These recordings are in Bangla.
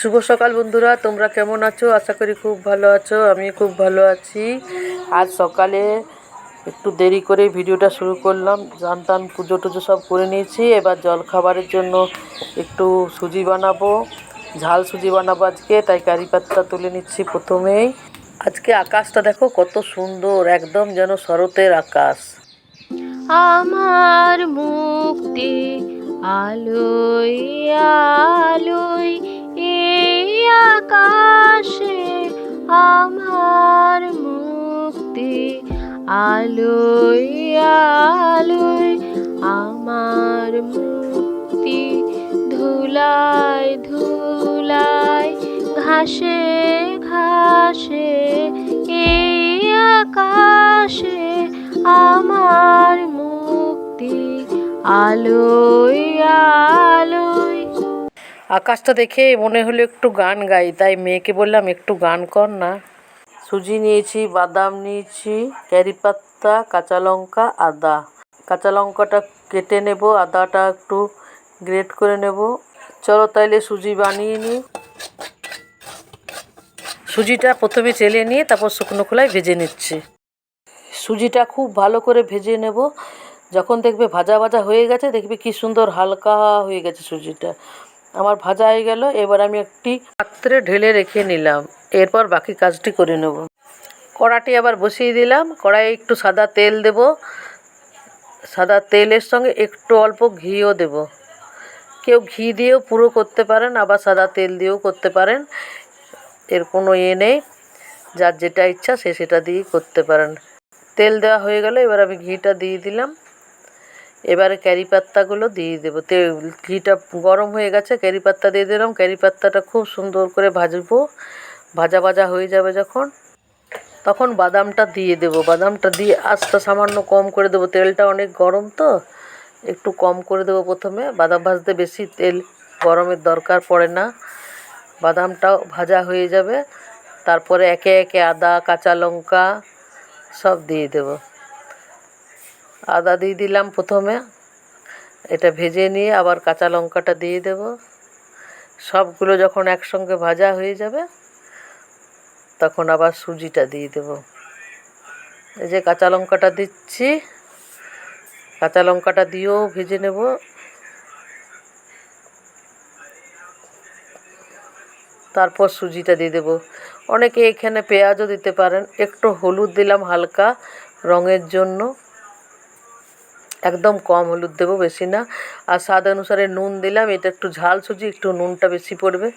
শুভ সকাল বন্ধুরা, তোমরা কেমন আছো? আশা করি খুব ভালো আছো, আমি খুব ভালো আছি। আজ সকালে একটু দেরি করে ভিডিওটা শুরু করলাম, জানতাম পুজো টুজো সব করে নিয়েছি, এবার জল খাবারের জন্য একটু সুজি বানাবো, ঝাল সুজি বানাবো আজকে, তাই কারি পাত্তা তুলে নিচ্ছি প্রথমেই। আজকে আকাশটা দেখো কত সুন্দর, একদম যেন শরতের আকাশ। আমার মুক্তি আলোয় আলোয় এই আকাশে আমার মুক্তি, আলোয় আলোয় আমার মুক্তি। ধুলায় ধুলায় ঘাসে ঘাসে এই আকাশে আমার মুক্তি, আলোয় আলোয় আকাশটা দেখে মনে হলো একটু গান গাই তাই মেয়েকে বললাম একটু গান কর না। সুজি নিয়েছি বাদাম নিয়েছি ক্যারি পাত্তা কাঁচা লঙ্কা আদা। কাঁচা লঙ্কাটা কেটে নেব আদাটা একটু গ্রেট করে নেব। চলো তাইলে সুজি বানিয়ে নিই। সুজিটা প্রথমে চেলে নিয়ে তারপর শুকনো খোলায় ভেজে নিচ্ছি। সুজিটা খুব ভালো করে ভেজে নেব। যখন দেখবে ভাজা ভাজা হয়ে গেছে দেখবে কি সুন্দর হালকা হয়ে গেছে সুজিটা। আমার ভাজা হয়ে গেল, এবার আমি একটি পাত্রে ঢেলে রেখে নিলাম। এরপর বাকি কাজটি করে নেব। কড়াটি আবার বসিয়ে দিলাম। কড়াইয়ে একটু সাদা তেল দেব। সাদা তেলের সঙ্গে একটু অল্প ঘিও দেব। কেউ ঘি দিয়েও পুরো করতে পারেন, আবার সাদা তেল দিয়েও করতে পারেন। এর কোনো ইয়ে নেই। যার যেটা ইচ্ছা সে সেটা দিয়েই করতে পারেন। তেল দেওয়া হয়ে গেল, এবার আমি ঘিটা দিয়ে দিলাম। এবারে ক্যারি পাত্তাগুলো দিয়ে দেবো। তে ঘিটা গরম হয়ে গেছে, ক্যারি পাত্তা দিয়ে দিলাম। ক্যারি পাত্তাটা খুব সুন্দর করে ভাজবো। ভাজা ভাজা হয়ে যাবে যখন। তখন বাদামটা দিয়ে দেবো। বাদামটা দিয়ে আস্তে সামান্য কম করে দেবো। তেলটা অনেক গরম তো, একটু কম করে দেবো প্রথমে। বাদাম ভাজতে বেশি তেল গরমের দরকার পড়ে না। বাদামটাও ভাজা হয়ে যাবে। তারপরে একে একে আদা, কাঁচা লঙ্কা সব দিয়ে দেব। আদা দিয়ে দিলাম প্রথমে। এটা ভেজে নিয়ে আবার কাঁচা লঙ্কাটা দিয়ে দেব। সবগুলো যখন একসঙ্গে ভাজা হয়ে যাবে, তখন আবার সুজিটা দিয়ে দেব। এই যে কাঁচা লঙ্কাটা দিচ্ছি, কাঁচা লঙ্কাটা দিয়েও ভেজে নেব। তারপর সুজিটা দিয়ে দেবো। অনেকে এখানে পেঁয়াজও দিতে পারেন। একটু হলুদ দিলাম হালকা রঙের জন্য। একদম কম হলুদ দেবো, বেশি না। আর স্বাদ অনুসারে নুন দিলাম, এটা একটু ঝাল সুজি, একটু নুনটা বেশি পড়বে,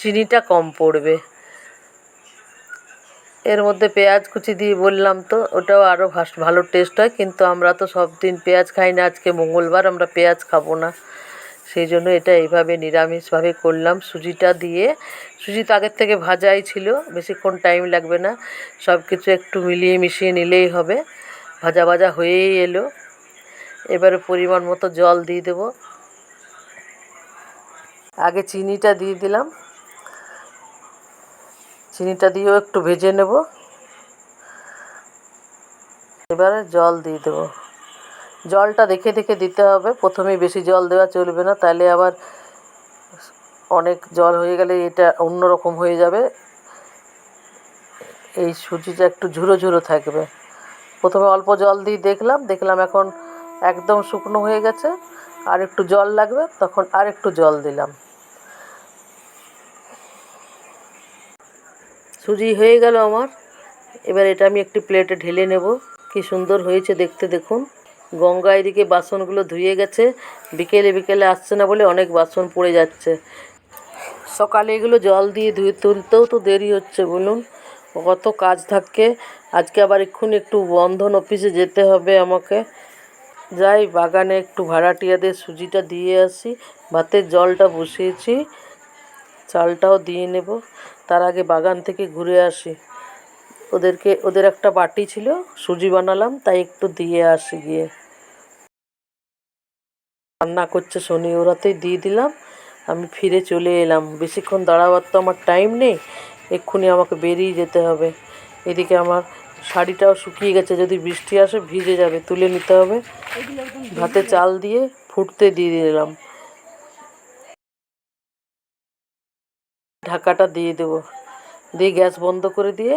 চিনিটা কম পড়বে। এর মধ্যে পেঁয়াজ কুচি দিয়ে বললাম তো, ওটাও আরও ভালো টেস্ট হয়, কিন্তু আমরা তো সব দিন পেঁয়াজ খাই না, আজকে মঙ্গলবার আমরা পেঁয়াজ খাব না। সেই জন্য এটা এইভাবে নিরামিষভাবে করলাম, সুজিটা দিয়ে। সুজি তো আগের থেকে ভাজাই ছিল, বেশিক্ষণ টাইম লাগবে না সব কিছু একটু মিলিয়ে মিশিয়ে নিলেই হবে। ভাজা ভাজা হয়েই এলো। এবারে পরিমাণ মতো জল দিয়ে দেব। আগে চিনিটা দিয়ে দিলাম। চিনিটা দিয়েও একটু ভেজে নেব। এবারে জল দিয়ে দেবো। জলটা দেখে দেখে দিতে হবে। প্রথমে বেশি জল দেওয়া চলবে না, তাহলে আবার অনেক জল হয়ে গেলে এটা অন্যরকম হয়ে যাবে। এই সুজিটা একটু ঝুরো ঝুরো থাকবে। প্রথমে অল্প জল দিয়ে দেখলাম। দেখলাম এখন একদম শুকনো হয়ে গেছে। আর একটু জল লাগবে, তখন আর একটু জল দিলাম। সুজি হয়ে গেল আমার। এবার এটা আমি একটি প্লেটে ঢেলে নেব। কি সুন্দর হয়েছে দেখতে দেখুন। গঙ্গা এদিকে বাসনগুলো ধুয়ে গেছে। বিকেলে বিকেলে আসছে না বলে অনেক বাসন পড়ে যাচ্ছে। সকালে এগুলো জল দিয়ে ধুয়ে তুলতেও তো দেরি হচ্ছে, বলুন। কত কাজ থাকে। আজকে আবার এক্ষুনি একটু বন্ধন অফিসে যেতে হবে আমাকে। যাই, বাগানে একটু ভাড়াটিয়াদের সুজিটা দিয়ে আসি। ভাতের জলটা বসিয়েছি, চালটাও দিয়ে নেব। তার আগে বাগান থেকে ঘুরে আসি। ওদেরকে, ওদের একটা বাটি ছিল, সুজি বানালাম, তাই একটু দিয়ে আসি গিয়ে। রান্না করছে শনি, ওরাতেই দিয়ে দিলাম। আমি ফিরে চলে এলাম। বেশিক্ষণ দাঁড়াবার তো আমার টাইম নেই, এক্ষুনি আমাকে বেরিয়ে যেতে হবে। এদিকে আমার শাড়িটাও শুকিয়ে গেছে, যদি বৃষ্টি আসে ভিজে যাবে, তুলে নিতে হবে। ভাতে চাল দিয়ে ফুটতে দিয়ে দিলাম। ঢাকাটা দিয়ে দেবো। দিয়ে গ্যাস বন্ধ করে দিয়ে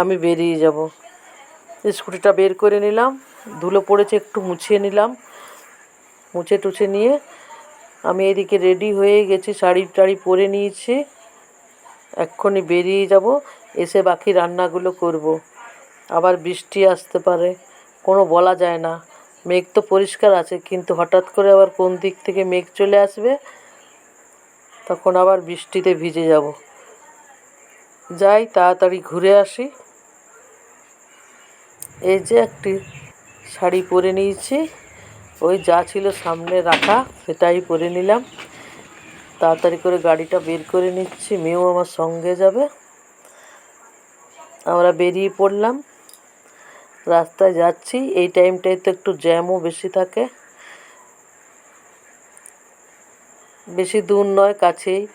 আমি বেরিয়ে যাব। স্কুটিটা বের করে নিলাম। ধুলো পড়েছে, একটু মুছিয়ে নিলাম। মুছে টুছে নিয়ে আমি এদিকে রেডি হয়ে গেছি, শাড়ি টাড়ি পরে নিয়েছি। এক্ষুনি বেরিয়ে যাব, এসে বাকি রান্নাগুলো করব। আবার বৃষ্টি আসতে পারে, কোনো বলা যায় না। মেঘ তো পরিষ্কার আছে, কিন্তু হঠাৎ করে আবার কোন দিক থেকে মেঘ চলে আসবে? তখন আবার বৃষ্টিতে ভিজে যাব। যাই, তাড়াতাড়ি ঘুরে আসি। এই যে একটি শাড়ি পরে নিয়েছি। ওই যা ছিল সামনে রাখা, সেটাই পরে নিলাম। তাড়াতাড়ি করে গাড়িটা বের করে নিচ্ছি, মেয়েও আমার সঙ্গে যাবে। আমরা বেরিয়ে পড়লাম। রাস্তায় যাচ্ছি, এই টাইমটায় তো একটু জ্যামও বেশি থাকে। বেশি দূর নয়, কাছেই।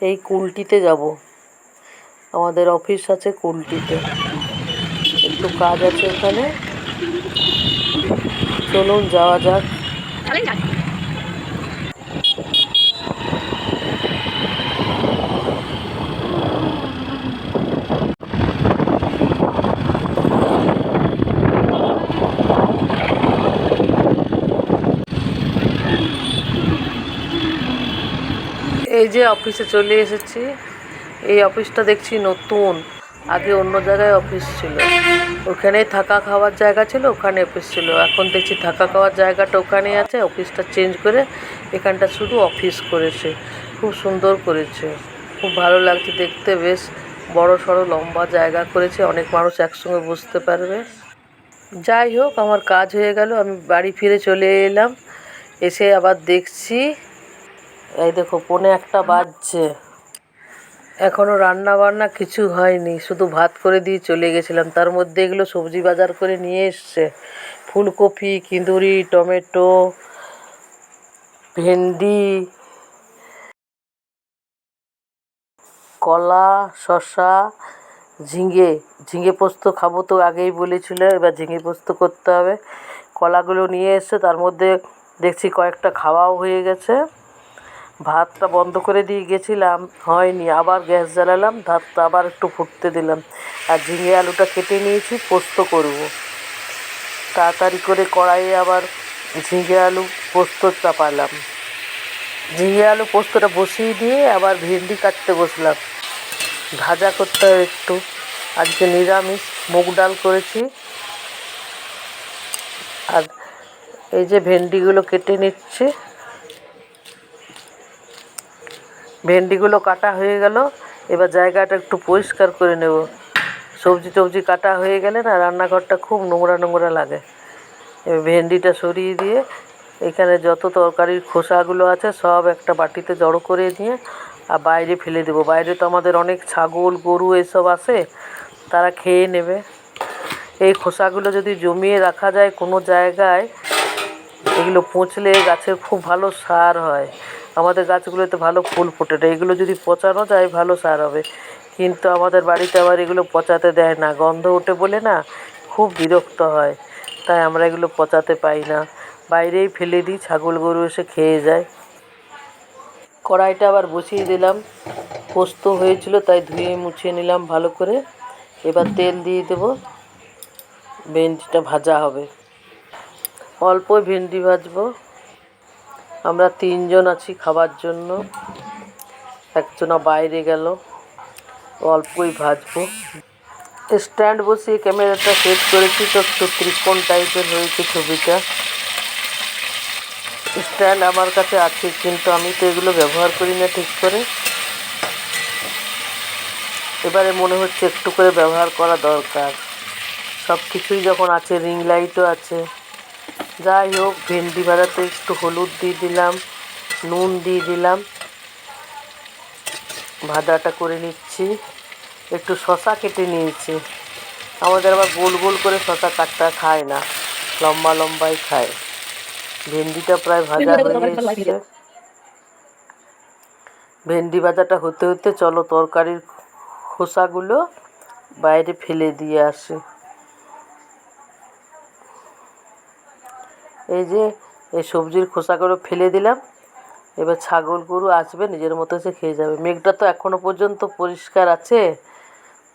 এই কুলটিতে যাব। আমাদের অফিস আছে কুলটিতে। একটু কাজ আছে ওখানে। চলুন যাওয়া যাক। এই যে অফিসে চলে এসেছি। এই অফিসটা দেখছি নতুন। আগে অন্য জায়গায় অফিস ছিল। ওখানে থাকা খাওয়ার জায়গা ছিল, ওখানে অফিস ছিল। এখন দেখছি থাকা খাওয়ার জায়গাটা ওখানে আছে, অফিসটা চেঞ্জ করে এখানটা শুধু অফিস করেছে। খুব সুন্দর করেছে। খুব ভালো লাগছে দেখতে বেশ। বড় সড়ো লম্বা জায়গা করেছে, অনেক মানুষ একসঙ্গে বসতে পারবে। যাই হোক, আমার কাজ হয়ে গেল। আমি বাড়ি ফিরে চলে এলাম। এসে আবার দেখছি এই দেখো, পৌনে একটা বাজছে। এখনও রান্না বান্না কিছু হয়নি, শুধু ভাত করে দিয়ে চলে গেছিলাম। তার মধ্যে এগুলো সবজি বাজার করে নিয়ে এসছে। ফুলকপি কিঁদুরি টমেটো, ভেন্ডি, কলা, শসা, ঝিঙে। ঝিঙে পোস্ত খাব তো আগেই বলেছিল, এবার ঝিঙে পোস্ত করতে হবে। কলাগুলো নিয়ে এসছে, তার মধ্যে দেখছি কয়েকটা খাওয়াও হয়ে গেছে। ভাতটা বন্ধ করে দিয়ে গেছিলাম, হয়নি, আবার গ্যাস জ্বালালাম, ভাতটা আবার একটু ফুটতে দিলাম। আর ঝিঙে আলুটা কেটে নিয়েছি, পোস্ত করব। তাড়াতাড়ি করে কড়াইয়ে আবার ঝিঙে আলু পোস্ত চাপালাম ঝিঙে আলু পোস্তটা বসিয়ে দিয়ে আবার ভেন্ডি কাটতে বসলাম। ভাজা করতে হবে একটু। আজকে নিরামিষ, মুগ ডাল করেছি। আর এই যে ভেন্ডিগুলো কেটে নিচ্ছে। ভেন্ডিগুলো কাটা হয়ে গেল। এবার জায়গাটা একটু পরিষ্কার করে নেব। সবজি টবজি কাটা হয়ে গেলে না রান্নাঘরটা খুব নোংরা নোংরা লাগে। এবার ভেন্ডিটা সরিয়ে দিয়ে এখানে যত তরকারির খোসাগুলো আছে সব একটা বাটিতে জড়ো করে নিয়ে আর বাইরে ফেলে দেবো। বাইরে তো আমাদের অনেক ছাগল, গরু এসব আসে তারা খেয়ে নেবে। এই খোসাগুলো যদি জমিয়ে রাখা যায় কোনো জায়গায়, এগুলো পচলে গাছের খুব ভালো সার হয়। আমাদের গাছগুলোতে ভালো ফুল ফোটে না এগুলো যদি পচানো যায় ভালো সার হবে। কিন্তু আমাদের বাড়িতে আবার এগুলো পচাতে দেয় না, গন্ধ ওঠে বলে না, খুব বিরক্ত হয়। তাই আমরা এগুলো পচাতে পাই না। বাইরেই ফেলে দিই, ছাগল গরু এসে খেয়ে যায়। কড়াইটা আবার বসিয়ে দিলাম। পোস্ত হয়েছিল, তাই ধুয়ে মুছিয়ে নিলাম ভালো করে। এবার তেল দিয়ে দেবো। ভেন্ডিটা ভাজা হবে। অল্প ভেন্ডি ভাজবো। আমরা তিনজন আছি খাবার জন্য। একজনা বাইরে গেল। অল্পই ভাজবো। স্ট্যান্ড বসিয়ে ক্যামেরাটা সেট করেছি, তো একটু ত্রিকোণ টাইপের হয়েছে ছবিটা। স্ট্যান্ড আমার কাছে আছে, কিন্তু আমি তো এগুলো ব্যবহার করি না ঠিক করে। এবারে মনে হচ্ছে একটু করে ব্যবহার করা দরকার। সব কিছুই যখন আছে রিং লাইটও আছে। যাই হোক ভেন্ডি ভাজাতে একটু হলুদ দিয়ে দিলাম নুন দিয়ে দিলাম। ভাজাটা করে নিচ্ছি। একটু শশা কেটে নিয়েছি। আমাদের আবার গোল গোল করে শশা কাটটা খায় না। লম্বা লম্বাই খায়। ভেন্ডিটা প্রায় ভাজা হয়ে এসছে ভেন্ডি ভাজাটা হতে হতে চলো তরকারির খোসাগুলো বাইরে ফেলে দিয়ে আসি। এই যে, এই সবজির খোসাগুলো ফেলে দিলাম। এবার ছাগল গরু আসবে, নিজের মতো সে খেয়ে যাবে। মেঘটা তো এখনও পর্যন্ত পরিষ্কার আছে।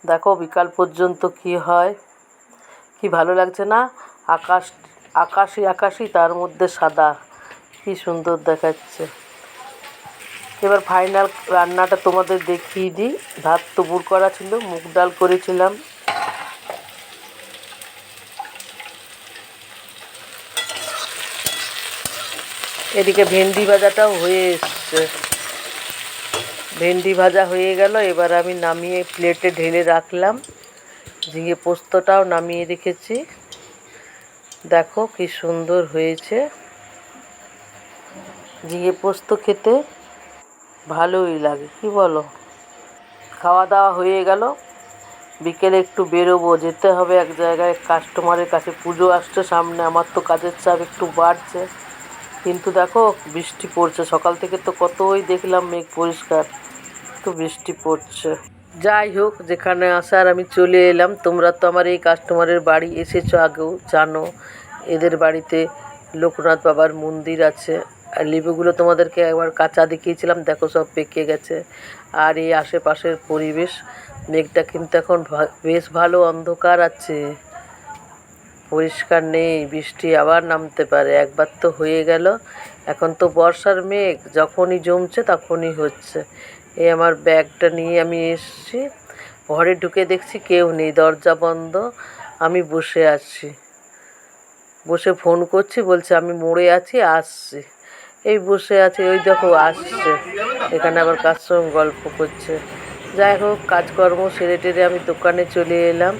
দেখো, বিকাল পর্যন্ত কি হয়, কি ভালো লাগছে না? আকাশ, আকাশি আকাশি, তার মধ্যে সাদা। কি সুন্দর দেখাচ্ছে। এবার ফাইনাল রান্নাটা তোমাদের দেখিয়ে দিই। ভাত তো বুড় করা ছিল, মুগ ডাল করেছিলাম। এদিকে ভেন্ডি ভাজাটাও হয়ে এসছে। ভেন্ডি ভাজা হয়ে গেল, এবার আমি নামিয়ে প্লেটে ঢেলে রাখলাম। ঝিঙে পোস্তটাও নামিয়ে রেখেছি। দেখো কি সুন্দর হয়েছে। ঝিঙে পোস্ত খেতে ভালোই লাগে, কি বলো? খাওয়া দাওয়া হয়ে গেল। বিকেলে একটু বেরোবো, যেতে হবে এক জায়গায়। কাস্টমারের কাছে পুজো আসছে, সামনে আমার তো কাজের চাপ একটু বাড়ছে। কিন্তু দেখো, বৃষ্টি পড়ছে। সকাল থেকে তো কতই দেখলাম মেঘ পরিষ্কার, তো বৃষ্টি পড়ছে। যাই হোক, যেখানে আসার আমি চলে এলাম। তোমরা তো আমার এই কাস্টমারের বাড়ি এসেছ আগেও, জানো। এদের বাড়িতে লোকনাথ বাবার মন্দির আছে। আর লেবুগুলো তোমাদেরকে একবার কাঁচা দেখিয়েছিলাম, দেখো সব পেকে গেছে। আর এই আশেপাশের পরিবেশ, মেঘটা কিন্তু এখন বেশ ভালো অন্ধকার আছে। পরিষ্কার নেই, বৃষ্টি আবার নামতে পারে, একবার তো হয়ে গেল। এখন তো বর্ষার মেঘ, যখনই জমছে তখনই হচ্ছে। এই আমার ব্যাগটা নিয়ে আমি এসেছি। ঘরে ঢুকে দেখছি কেউ নেই, দরজা বন্ধ, আমি বসে আছি। বসে ফোন করছি, বলছে আমি মোড়ে আছি, আসছি। এই বসে আছি, ওই দেখো আসছে। এখানে আবার কার সঙ্গে গল্প করছে। যাই হোক, কাজকর্ম সেরে টেরে আমি দোকানে চলে এলাম।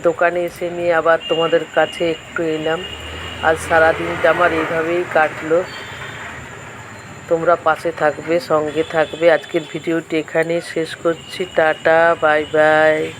দোকানে এসে নিয়ে আবার তোমাদের কাছে একটু এলাম। আজ সারাদিনটা আমার এইভাবেই কাটলো। তোমরা পাশে থাকবে, সঙ্গে থাকবে। আজকের ভিডিওটি এখানেই শেষ করছি। Tata, bye bye.